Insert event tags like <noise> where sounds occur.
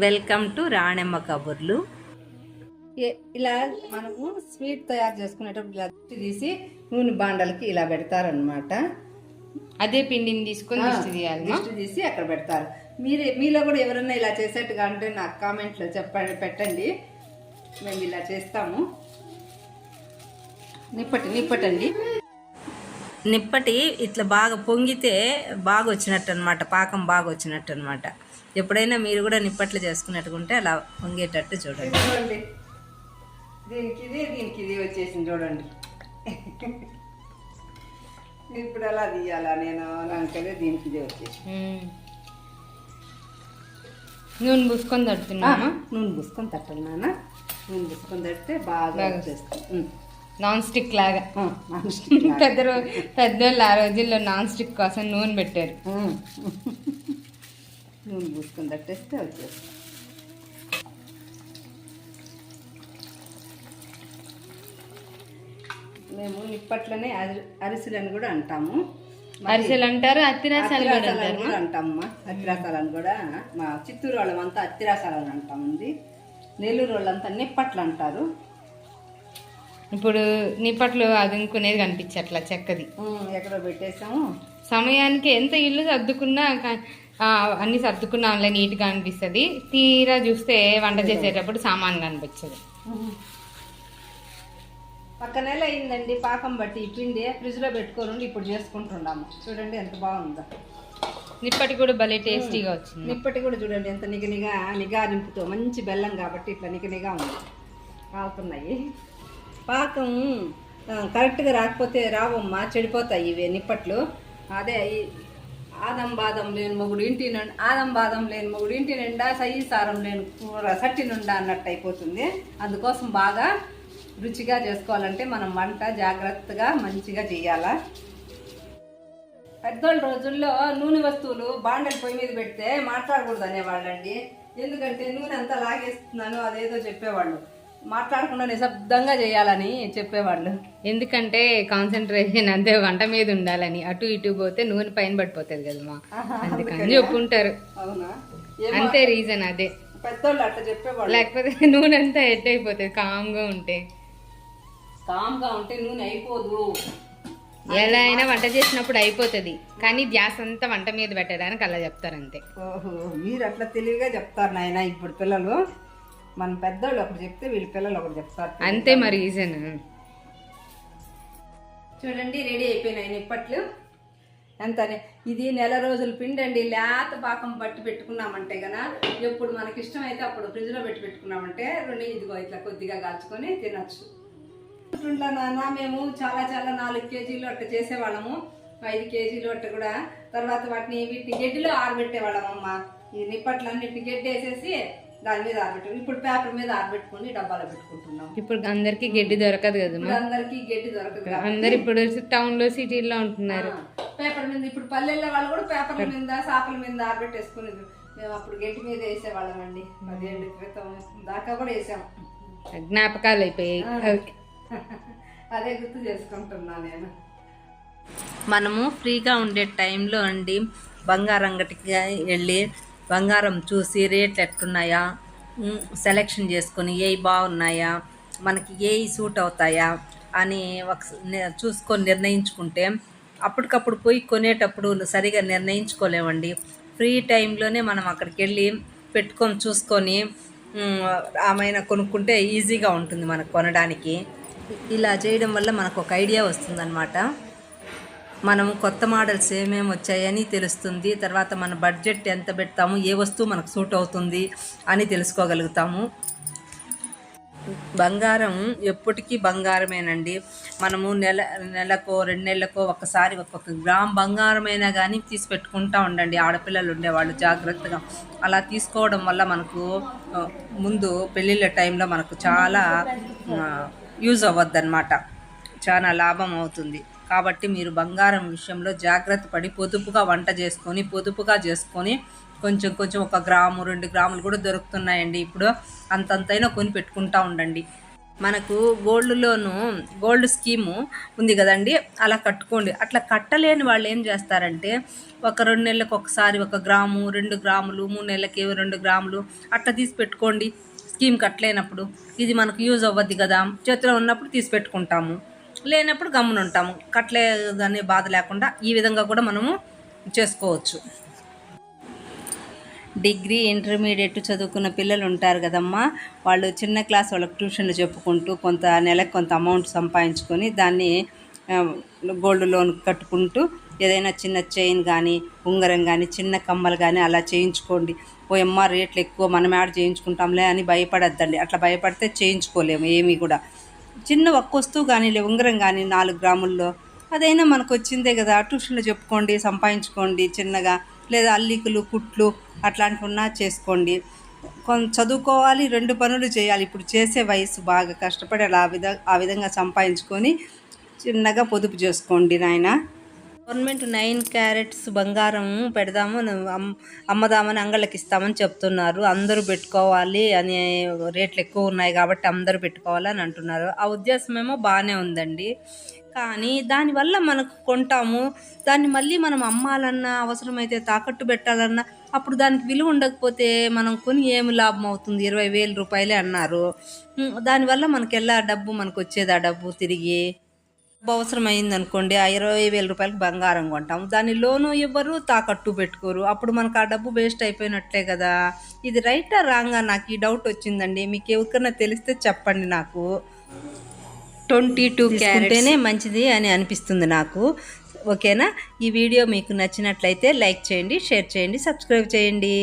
Welcome to Ranemma కబుర్లు. ఇలా మనము స్వీట్ తయారు చేసుకునేటప్పుడు ఇలా తీసి నూనె బాండలకి ఇలా పెడతారనమాట అదే పిండిని తీసుకొని దిష్టి తీయాలి దిష్టి తీసి అక్కడ పెడతారు. మీరు మీలో కూడా ఎవరైనా ఇలా చేసేట్టుగా అంటే నాకు కామెంట్లో చెప్పండి పెట్టండి. మేము ఇలా చేస్తాము. నిప్పటి నిప్పటండి. నిప్పటి ఇట్లా బాగా పొంగితే బాగా వచ్చినట్టు అనమాట పాకం బాగా వచ్చినట్టు అనమాట ఎప్పుడైనా మీరు కూడా నిప్పట్లు చేసుకున్నట్టుకుంటే అలా పొంగేటట్టు చూడండి. చూడండి దీనికి ఇది దీనికి ఇది వచ్చేసింది చూడండి. ఇప్పుడు ఎలా తీయాలా? నేను అలాంటిదే దీనికి ఇది వచ్చేసి. నూనె పూసుకొని తడుతున్నామా నూనె పూసుకొని నాన్న నూనె పూసుకొని తడితే బాగా వచ్చేస్తుంది. నాన్ స్టిక్ లాగా. పెద్ద పెద్దోళ్ళు ఆ రోజుల్లో నాన్ స్టిక్ కోసం నూనె పెట్టారు. నూనె పూసుకొని తట్టేస్తే వచ్చేస్తుంది. మేము నిప్పట్లనే అరి అరిసెలని కూడా అంటాము. అరిసెలు అంటారు అత్తిరాసాలు కూడా అంటామమ్మా అత్తిరాసాలని కూడా మా చిత్తూరు వాళ్ళమంతా అత్తిరాసాలని అంటామండి. నెల్లూరు వాళ్ళంతా నిప్పట్లు అంటారు. ఇప్పుడు నిప్పట్లు అదునుకునేది కనిపించట్లా చెక్కది. ఎక్కడో పెట్టేసాము సమయానికి ఎంత ఇల్లు సర్దుకున్నా అన్ని సర్దుకున్నాంలే నీట్గా అనిపిస్తుంది. తీరా చూస్తే వంట చేసేటప్పుడు సామాన్ కనిపించదు పక్క నెల అయిందండి పాకం బట్టి పిండి ఫ్రిడ్జ్లో పెట్టుకొని ఇప్పుడు చేసుకుంటున్నాము. చూడండి ఎంత బాగుందో. నిప్పటి కూడా భలే టేస్టీగా వచ్చింది. నిప్పటి కూడా చూడండి ఎంత నిగనిగా నిగారింపుతో మంచి బెల్లం కాబట్టి ఇట్లా నిగనిగా ఉంది. కాలుతున్నాయి. పాకం కరెక్ట్గా రాకపోతే రావమ్మా చెడిపోతాయి ఇవి నిప్పట్లు. అదే ఆదం బాదం లేని మొగుడు ఇంటి నుండి ఆదం బాదం లేని మొగుడు ఇంటి నిండా సయ్యి సారం లేని కూర సట్టి నుండా అన్నట్టు అయిపోతుంది. అందుకోసం బాగా రుచిగా చేసుకోవాలంటే మనం వంట జాగ్రత్తగా మంచిగా చేయాలా. పెద్దోళ్ళ రోజుల్లో నూనె వస్తువులు బాండల పొయ్యి మీద పెడితే మాట్లాడకూడదు అనేవాళ్ళండి. ఎందుకంటే నూనె అంతా లాగేస్తున్నాను అదేదో చెప్పేవాళ్ళు. మాట్లాడకుండా నిశ్శబ్దంగా చేయాలని చెప్పేవాళ్ళు. ఎందుకంటే కాన్సన్ట్రేషన్ అంతే వంట మీద ఉండాలని. అటు ఇటు పోతే నూనె పైన పడిపోతుంది కదమ్మా. అందుకని చెప్పుకుంటారు అవునా? అంతే రీజన్ అదే. పెద్దోళ్ళు అట్లా చెప్పేవాళ్ళు. లేకపోతే <laughs> నూనె అంతా ఎట్ అయిపోతుంది? కామ్గా ఉంటే. కామ్గా ఉంటే నూనె అయిపోదు. ఎలా అయినా వంట చేసినప్పుడు అయిపోతుంది. కానీ గ్యాస్ అంతా వంట మీద పెట్టడానికి అలా చెప్తారు అంతే. ఓహో మీరు అట్లా తెలివిగా చెప్తారు నాయన ఇప్పుడు పిల్లలు. మన పెద్దోళ్ళు ఒకటి చెప్తే వీళ్ళ పిల్లలు ఒకటి చెప్తారు. అంతే మరి రీజన్ చూడండి రెడీ అయిపోయినాయి నిప్పట్లు ఎంత ఇది నెల రోజుల పిండి అండి లేత పాకం పట్టి పెట్టుకున్నామంటే గన ఎప్పుడు మనకి ఇష్టం అయితే అప్పుడు ఫ్రిడ్జ్లో పెట్టి పెట్టుకున్నామంటే రెండు ఇదిగో ఇట్లా కొద్దిగా కాల్చుకొని తినచ్చు. నాన్న మేము చాలా చాలా నాలుగు కేజీలు అట్లా చేసేవాళ్ళము. ఐదు కేజీలు అట్ట కూడా. తర్వాత వాటిని వీటిని గడ్డిలో ఆరబెట్టేవాళ్ళం అమ్మ ఈ నిప్పట్లన్నిటిని గడ్డి వేసేసి దాని మీద ఆరబెట్టు ఇప్పుడు పేపర్ మీద ఆరబెట్టుకొని డబ్బాలో పెట్టుకుంటున్నాం. ఇప్పుడు అందరికి గడ్డి దొరకదు ఇప్పుడు అందరికీ గడ్డి దొరకదు అందరు ఇప్పుడు టౌన్లో సిటీల్లో ఉంటున్నారు. పేపర్ మీద ఇప్పుడు పల్లెల్లో వాళ్ళు కూడా పేపర్ల మీద సాపల మీద ఆరబెట్టేసుకునేది. మేము అప్పుడు గట్టి మీద వేసేవాళ్ళం అండి పదిహేడు క్రితం దాకా కూడా వేసాం. జ్ఞాపకాలు అయిపోయాయి. అదే గుర్తు చేసుకుంటున్నా నేను. మనము ఫ్రీగా ఉండే టైంలో అండి బంగారం అంగటికి వెళ్ళి బంగారం చూసి రేట్లు ఎట్లున్నాయా? సెలెక్షన్ చేసుకొని ఏవి బాగున్నాయా? మనకి ఏవి సూట్ అవుతాయా? అని ఒక చూసుకొని నిర్ణయించుకుంటే అప్పటికప్పుడు పోయి కొనేటప్పుడు సరిగా నిర్ణయించుకోలేమండి. ఫ్రీ టైంలోనే మనం అక్కడికి వెళ్ళి పెట్టుకొని చూసుకొని ఆమెన కొనుక్కుంటే ఈజీగా ఉంటుంది మనకు కొనడానికి. ఇలా చేయడం వల్ల మనకు ఒక ఐడియా వస్తుందన్నమాట. మనం కొత్త మోడల్స్ ఏమేమి వచ్చాయని తెలుస్తుంది తర్వాత మన బడ్జెట్ ఎంత పెడతాము ఏ వస్తువు మనకు సూట్ అవుతుంది అని తెలుసుకోగలుగుతాము. బంగారం ఎప్పటికీ బంగారమేనండి. మనము నెల నెలకో రెండు నెలలకో ఒకసారి ఒక్కొక్క గ్రామ్ బంగారమైనా కానీ తీసి పెట్టుకుంటా ఉండండి. ఆడపిల్లలు ఉండేవాళ్ళు జాగ్రత్తగా. అలా తీసుకోవడం వల్ల మనకు ముందు పెళ్ళిళ్ళ టైంలో మనకు చాలా యూజ్ అవ్వద్దన్నమాట. చాలా లాభం అవుతుంది. కాబట్టి మీరు బంగారం విషయంలో జాగ్రత్త పడి పొదుపుగా వంట చేసుకొని పొదుపుగా చేసుకొని కొంచెం కొంచెం ఒక గ్రాము రెండు గ్రాములు కూడా దొరుకుతున్నాయండి. ఇప్పుడు అంతంతైనా కొని పెట్టుకుంటా ఉండండి. మనకు గోల్డ్ లోను గోల్డ్ స్కీము ఉంది కదండి. అలా కట్టుకోండి. అట్లా కట్టలేని వాళ్ళు ఏం చేస్తారంటే ఒక రెండు నెలలకు ఒకసారి ఒక గ్రాము రెండు గ్రాములు మూడు నెలలకి రెండు గ్రాములు అట్లా తీసి పెట్టుకోండి. స్కీమ్ కట్టలేనప్పుడు ఇది మనకు యూజ్ అవ్వద్ది కదా. చేతిలో ఉన్నప్పుడు తీసి పెట్టుకుంటాము. లేనప్పుడు గమ్మున ఉంటాము కట్టలేదనే బాధ లేకుండా ఈ విధంగా కూడా మనము చేసుకోవచ్చు. డిగ్రీ ఇంటర్మీడియట్ చదువుకున్న పిల్లలు ఉంటారు కదమ్మా. వాళ్ళు చిన్న క్లాస్ వాళ్ళకి ట్యూషన్లు చెప్పుకుంటూ కొంత నెలకు కొంత అమౌంట్ సంపాదించుకొని దాన్ని గోల్డ్ లోన్ కట్టుకుంటూ ఏదైనా చిన్న చైన్ కానీ ఉంగరం కానీ చిన్న కమ్మలు కానీ అలా చేయించుకోండి. ఓ రేట్లు ఎక్కువ మనం యాడ్ చేయించుకుంటాంలే అని భయపడద్దండి. అట్లా భయపడితే చేయించుకోలేము ఏమీ కూడా. చిన్న ఒక్క వస్తువు కానీ లే ఉంగరం కానీ నాలుగు గ్రాముల్లో అదైనా మనకు వచ్చిందే కదా. ట్యూషన్లో చెప్పుకోండి సంపాదించుకోండి చిన్నగా లేదా అల్లికలు కుట్లు అట్లాంటివి ఉన్నా చేసుకోండి. కొంత చదువుకోవాలి రెండు పనులు చేయాలి. ఇప్పుడు చేసే వయసు బాగా కష్టపడి అలా ఆ విధ ఆ విధంగా సంపాదించుకొని చిన్నగా పొదుపు చేసుకోండి నాయన. గవర్నమెంట్ నైన్ క్యారెట్స్ బంగారం పెడదాము అమ్మదామని అంగళ్ళకి ఇస్తామని చెప్తున్నారు. అందరూ పెట్టుకోవాలి అనే రేట్లు ఎక్కువ ఉన్నాయి కాబట్టి అందరూ పెట్టుకోవాలి అని అంటున్నారు. ఆ ఉద్దేశం ఏమో బాగానే ఉందండి. కానీ దానివల్ల మనకు కొంటాము. దాన్ని మళ్ళీ మనం అమ్మాలన్నా అవసరమైతే తాకట్టు పెట్టాలన్నా అప్పుడు దానికి విలువ ఉండకపోతే మనం కొని ఏమి లాభం అవుతుంది? ఇరవై వేల రూపాయలే అన్నారు. దానివల్ల మనకి ఎలా డబ్బు మనకు వచ్చేది ఆ డబ్బు తిరిగి? డబ్బు అవసరం అయింది అనుకోండి ఆ ఇరవై వేల రూపాయలకి బంగారం కొంటాం దాని లోను ఇవ్వరు తాకట్టు పెట్టుకోరు. అప్పుడు మనకు ఆ డబ్బు వేస్ట్ అయిపోయినట్లే కదా. ఇది రైటా రాంగా? నాకు ఈ డౌట్ వచ్చిందండి. మీకు ఎవరికైనా తెలిస్తే చెప్పండి నాకు. ట్వంటీ టూ క్యారెట్నే మంచిది అని అనిపిస్తుంది నాకు. ఓకేనా? ఈ వీడియో మీకు నచ్చినట్లయితే లైక్ చేయండి షేర్ చేయండి సబ్స్క్రైబ్ చేయండి.